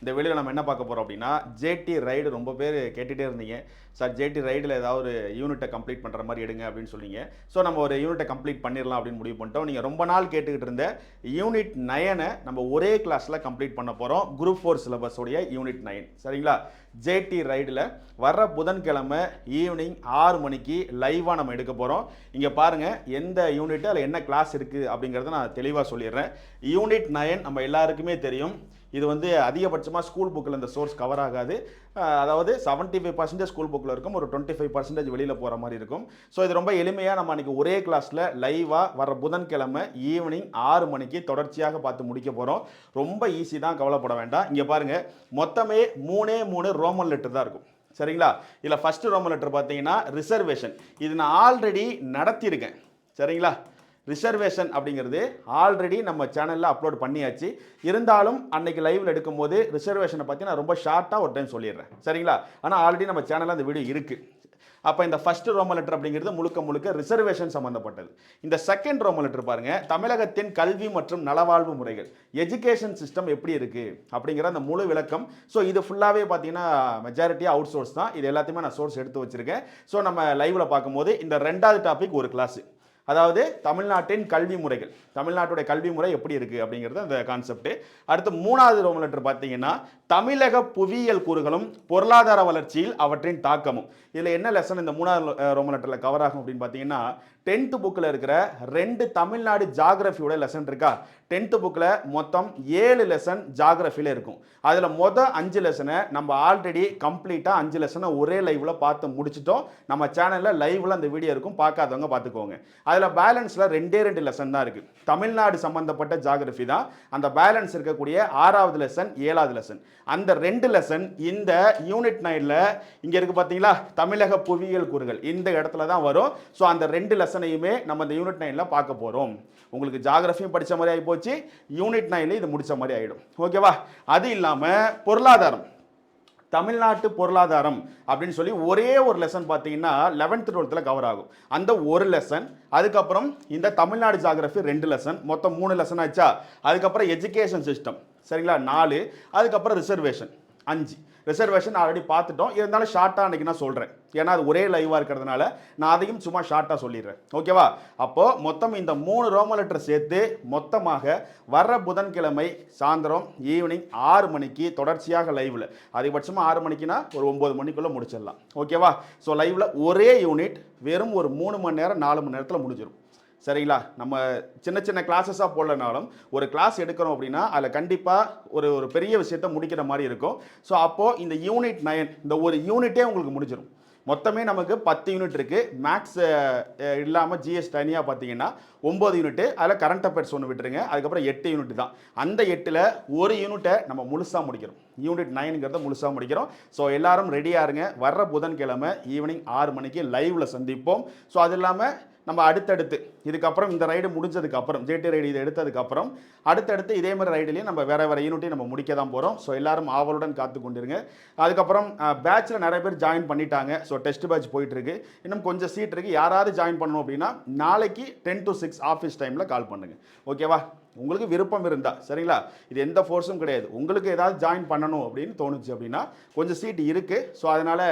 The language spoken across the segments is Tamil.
இந்த வெளியில் நம்ம என்ன பார்க்க போகிறோம் அப்படின்னா ஜேடி ரைடு ரொம்ப பேர் கேட்டுகிட்டே இருந்தீங்க. சார் ஜேடி ரைடில் ஏதாவது ஒரு யூனிட்டை கம்ப்ளீட் பண்ணுற மாதிரி எடுங்க அப்படின்னு சொன்னீங்க. ஸோ நம்ம ஒரு யூனிட்டை கம்ப்ளீட் பண்ணிடலாம் அப்படின்னு முடிவு பண்ணிட்டோம். நீங்கள் ரொம்ப நாள் கேட்டுக்கிட்டு இருந்த யூனிட் நயனை நம்ம ஒரே கிளாஸில் கம்ப்ளீட் பண்ண போகிறோம் குரூப் ஃபோர் சிலபஸோடைய யூனிட் நைன் சரிங்களா? ஜேடி ரைடில் வர்ற புதன்கிழமை ஈவினிங் ஆறு மணிக்கு லைவாக நம்ம எடுக்க போகிறோம் இங்கே பாருங்கள் எந்த யூனிட்டு அதில் என்ன கிளாஸ் இருக்குது அப்படிங்கிறத நான் தெளிவாக சொல்லிடுறேன். யூனிட் நயன் நம்ம எல்லாருக்குமே தெரியும். இது வந்து அதிகபட்சமாக ஸ்கூல் புக்கில் இந்த சோர்ஸ் கவர் ஆகாது. அதாவது செவன்ட்டி ஃபைவ் பர்சன்டேஜ் ஸ்கூல் புக்கில் இருக்கும் ஒரு டுவெண்ட்டி ஃபைவ் பர்சன்டேஜ் வெளியில் போகிற மாதிரி இருக்கும். ஸோ இது ரொம்ப எளிமையாக நம்ம அன்றைக்கி ஒரே கிளாஸில் லைவாக வர புதன்கிழமை ஈவினிங் ஆறு மணிக்கு தொடர்ச்சியாக பார்த்து முடிக்க போகிறோம் ரொம்ப ஈஸி தான் கவலைப்பட வேண்டாம். இங்கே பாருங்கள் மொத்தமே மூணே மூணு ரோமன் லெட்டர் தான் இருக்கும். சரிங்களா? இதில் ஃபஸ்ட்டு ரோமன் லெட்டர் பார்த்தீங்கன்னா ரிசர்வேஷன் இது நான் ஆல்ரெடி நடத்தியிருக்கேன். சரிங்களா? ரிசர்வேஷன் அப்படிங்கிறது ஆல்ரெடி நம்ம சேனலில் அப்லோட் பண்ணியாச்சு. இருந்தாலும் அன்னைக்கு லைவ்ல எடுக்கும்போது ரிசர்வேஷனை பற்றி நான் ரொம்ப ஷார்ட்டாக ஒரு டைம் சொல்லிடுறேன். சரிங்களா? ஆனால் ஆல்ரெடி நம்ம சேனலில் அந்த வீடியோ இருக்குது அப்போ இந்த ஃபர்ஸ்ட் ரோம லெட்டர் அப்படிங்கிறது முழுக்க முழுக்க ரிசர்வேஷன் சம்மந்தப்பட்டது இந்த செகண்ட் ரோம லெட்டர் பாருங்கள் தமிழகத்தின் கல்வி மற்றும் நலவாழ்வு முறைகள் எஜுகேஷன் சிஸ்டம் எப்படி இருக்குது அப்படிங்கிற அந்த முழு விளக்கம். ஸோ இது ஃபுல்லாகவே பார்த்தீங்கன்னா மெஜாரிட்டி அவுட் சோர்ஸ் தான். இது எல்லாத்தையுமே நான் சோர்ஸ் எடுத்து வச்சுருக்கேன். ஸோ நம்ம லைவில் பார்க்கும்போது இந்த ரெண்டாவது டாபிக் ஒரு கிளாஸ் அதாவது தமிழ்நாட்டின் கல்வி முறைகள். தமிழ்நாட்டுடைய கல்வி முறை எப்படி இருக்குது அப்படிங்கிறது அந்த கான்செப்ட் அடுத்து மூணாவது ரோம் லெட்டர் பார்த்தீங்கன்னா தமிழக புவியியல் கூறுகளும் பொருளாதார வளர்ச்சியில் அவற்றின் தாக்கமும். இதில் என்ன லெசன் இந்த மூணாவது ரோம் லெட்டரில் கவர் ஆகும் அப்படின்னு பார்த்தீங்கன்னா டென்த்து புக்கில் இருக்கிற ரெண்டு தமிழ்நாடு ஜாகிரஃபியோட லெசன் இருக்கா? டென்த்து புக்கில் மொத்தம் ஏழு லெசன் ஜாகிரஃபியில் இருக்கும். அதில் மொதல் அஞ்சு லெசனை நம்ம ஆல்ரெடி கம்ப்ளீட்டாக அஞ்சு லெசனை ஒரே லைவில் பார்த்து முடிச்சிட்டோம். நம்ம சேனலில் லைவில் அந்த வீடியோ இருக்கும். பார்க்காதவங்க பார்த்துக்கோங்க. அதில் பேலன்ஸில் ரெண்டே ரெண்டு லெசன் தான் இருக்குது தமிழ்நாடு சம்மந்தப்பட்ட ஜாகிரஃபி தான். அந்த பேலன்ஸ் இருக்கக்கூடிய ஆறாவது லெசன் ஏழாவது லெசன் அந்த ரெண்டு லெசன் இந்த யூனிட் நைனில் இங்கே இருக்குது பார்த்தீங்களா தமிழக புவியியல் கூறுகள் இந்த இடத்துல தான் வரும். ஸோ அந்த ரெண்டு லெசனையுமே நம்ம இந்த யூனிட் நைனில் பார்க்க போகிறோம் உங்களுக்கு ஜாகிரஃபியும் படித்த மாதிரி ஆகி போச்சு. யூனிட் நைனில் இது முடித்த மாதிரி ஆகிடும் ஓகேவா அது இல்லாமல் பொருளாதாரம். தமிழ்நாட்டு பொருளாதாரம் அப்படின்னு சொல்லி ஒரே ஒரு லெசன் பார்த்தீங்கன்னா லெவன்த் டுவெல்த்தில் கவர் ஆகும். அந்த ஒரு லெசன் அதுக்கப்புறம் இந்த தமிழ்நாடு ஜாகிரஃபி ரெண்டு லெசன் மொத்தம் மூணு லெசன் ஆச்சா அதுக்கப்புறம் எஜுகேஷன் சிஸ்டம் சரிங்களா? நாலு அதுக்கப்புறம் ரிசர்வேஷன் அஞ்சு. ரிசர்வேஷன் ஆல்ரெடி பார்த்துட்டோம். இருந்தாலும் ஷார்ட்டாக அன்றைக்கி நான் சொல்கிறேன் ஏன்னா அது ஒரே லைவாக இருக்கிறதுனால நான் அதையும் சும்மா ஷார்ட்டாக சொல்லிடுறேன். ஓகேவா அப்போது மொத்தம் இந்த மூணு ரோம லெட்டர் சேர்த்து மொத்தமாக வர்ற புதன்கிழமை சாயந்தரம் ஈவினிங் ஆறு மணிக்கு தொடர்ச்சியாக லைவில் அதிகபட்சமாக ஆறு மணிக்குனா ஒரு ஒம்பது மணிக்குள்ளே முடிச்சிடலாம். ஓகேவா ஸோ லைவில் ஒரே யூனிட் வெறும் ஒரு மூணு மணி நேரம் நாலு மணி நேரத்தில் முடிஞ்சிடும் சரிங்களா? நம்ம சின்ன சின்ன கிளாஸஸாக போடலனாலும் ஒரு கிளாஸ் எடுக்கிறோம் அப்படின்னா அதில் கண்டிப்பாக ஒரு ஒரு பெரிய விஷயத்த முடிக்கிற மாதிரி இருக்கும். ஸோ அப்போது இந்த யூனிட் நயன் இந்த ஒரு யூனிட்டே உங்களுக்கு முடிஞ்சிடும் மொத்தமே நமக்கு பத்து யூனிட் இருக்குது மேக்ஸ் இல்லாமல் ஜிஎஸ் தனியாக பார்த்தீங்கன்னா ஒம்பது யூனிட்டு அதில் கரண்ட் அஃபேர்ஸ் ஒன்று விட்டுருங்க. அதுக்கப்புறம் எட்டு யூனிட் தான். அந்த எட்டில் ஒரு யூனிட்டை நம்ம முழுசாக முடிக்கிறோம். யூனிட் நைனுங்கிறத முழுசாக முடிக்கிறோம். ஸோ எல்லாரும் ரெடியாக இருங்க. வர்ற புதன்கிழமை ஈவினிங் ஆறு மணிக்கு லைவில் சந்திப்போம். ஸோ அது இல்லாமல் நம்ம அடுத்தடுத்து இதுக்கப்புறம் இந்த ரைடு முடிஞ்சதுக்கப்புறம் ஜேடி ரைடு இதை எடுத்ததுக்கப்புறம் அடுத்தடுத்து இதே மாதிரி ரைடுலேயும் நம்ம வேறு வேறு யூனிட்டையும் நம்ம முடிக்க தான் போகிறோம் ஸோ எல்லாரும் ஆவலுடன் காத்து கொண்டிருங்க. அதுக்கப்புறம் பேட்சில் நிறைய பேர் ஜாயின் பண்ணிட்டாங்க. ஸோ டெஸ்ட் பேட்ச் போயிட்டுருக்கு. இன்னும் கொஞ்சம் சீட் இருக்குது யாராவது ஜாயின் பண்ணணும் அப்படின்னா நாளைக்கு டென் டு சிக்ஸ் ஆஃபீஸ் டைமில் கால் பண்ணுங்கள் ஓகேவா உங்களுக்கு விருப்பம் இருந்தால் சரிங்களா? இது எந்த ஃபோர்ஸும் கிடையாது. உங்களுக்கு ஏதாவது ஜாயின் பண்ணணும் அப்படின்னு தோணுச்சு அப்படின்னா கொஞ்சம் சீட் இருக்குது ஸோ அதனால்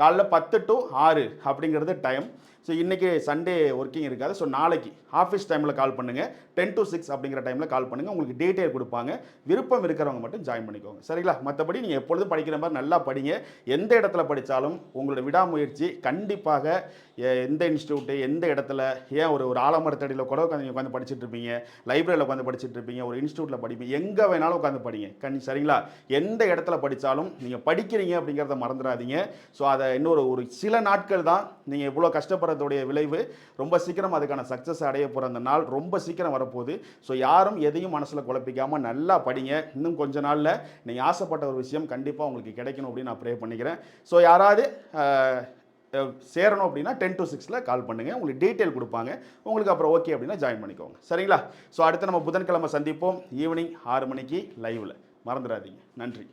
காலைல பத்து டு ஆறு அப்படிங்கிறது டைம் ஸோ இன்றைக்கி சண்டே ஒர்க்கிங் இருக்காது. ஸோ நாளைக்கு ஆஃபீஸ் டைமில் கால் பண்ணுங்கள் டென் டு சிக்ஸ் அப்படிங்கிற டைமில் கால் பண்ணுங்கள் உங்களுக்கு டீட்டெயில் கொடுப்பாங்க. விருப்பம் இருக்கிறவங்க மட்டும் ஜாயின் பண்ணிக்கோங்க. சரிங்களா? மற்றபடி நீங்கள் எப்பொழுதும் படிக்கிற மாதிரி நல்லா படிங்க. எந்த இடத்துல படித்தாலும் உங்களோட விடாமுயற்சி கண்டிப்பாக எ- எந்த இன்ஸ்டியூட்டு எந்த இடத்துல ஏன் ஒரு ஒரு ஆலமரத்தடியில் கூட உட்காந்து உட்காந்து படிச்சுட்டு இருப்பீங்க? லைப்ரரியில் உட்காந்து படிச்சுட்டு இருப்பீங்க. ஒரு இன்ஸ்டியூட்டில் படிப்பீங்க. எங்கே வேணாலும் உட்காந்து படிங்க. கண் சரிங்களா? எந்த இடத்துல படித்தாலும் நீங்கள் படிக்கிறீங்க அப்படிங்கிறத மறந்துடாதீங்க. ஸோ அதை இன்னொரு ஒரு சில நாட்கள் தான் நீங்கள் இவ்வளோ போராட்டத்துடைய விளைவு ரொம்ப சீக்கிரம் அதுக்கான சக்ஸஸ் அடைய போகிற அந்த நாள் ரொம்ப சீக்கிரம் வரப்போகுது. ஸோ யாரும் எதையும் மனசில் குழப்பிக்காமல் நல்லா படிங்க. இன்னும் கொஞ்ச நாளில் நீங்கள் ஆசைப்பட்ட ஒரு விஷயம் கண்டிப்பாக உங்களுக்கு கிடைக்கணும் அப்படின்னு நான் ப்ரே பண்ணிக்கிறேன். ஸோ யாராவது சேரணும் அப்படின்னா டென் டு சிக்ஸில் கால் பண்ணுங்கள் உங்களுக்கு டீட்டெயில் கொடுப்பாங்க. உங்களுக்கு அப்புறம் ஓகே அப்படின்னா ஜாயின் பண்ணிக்கோங்க. சரிங்களா? ஸோ அடுத்து நம்ம புதன்கிழமை சந்திப்போம். ஈவினிங் ஆறு மணிக்கு லைவில் மறந்துடாதீங்க. நன்றி.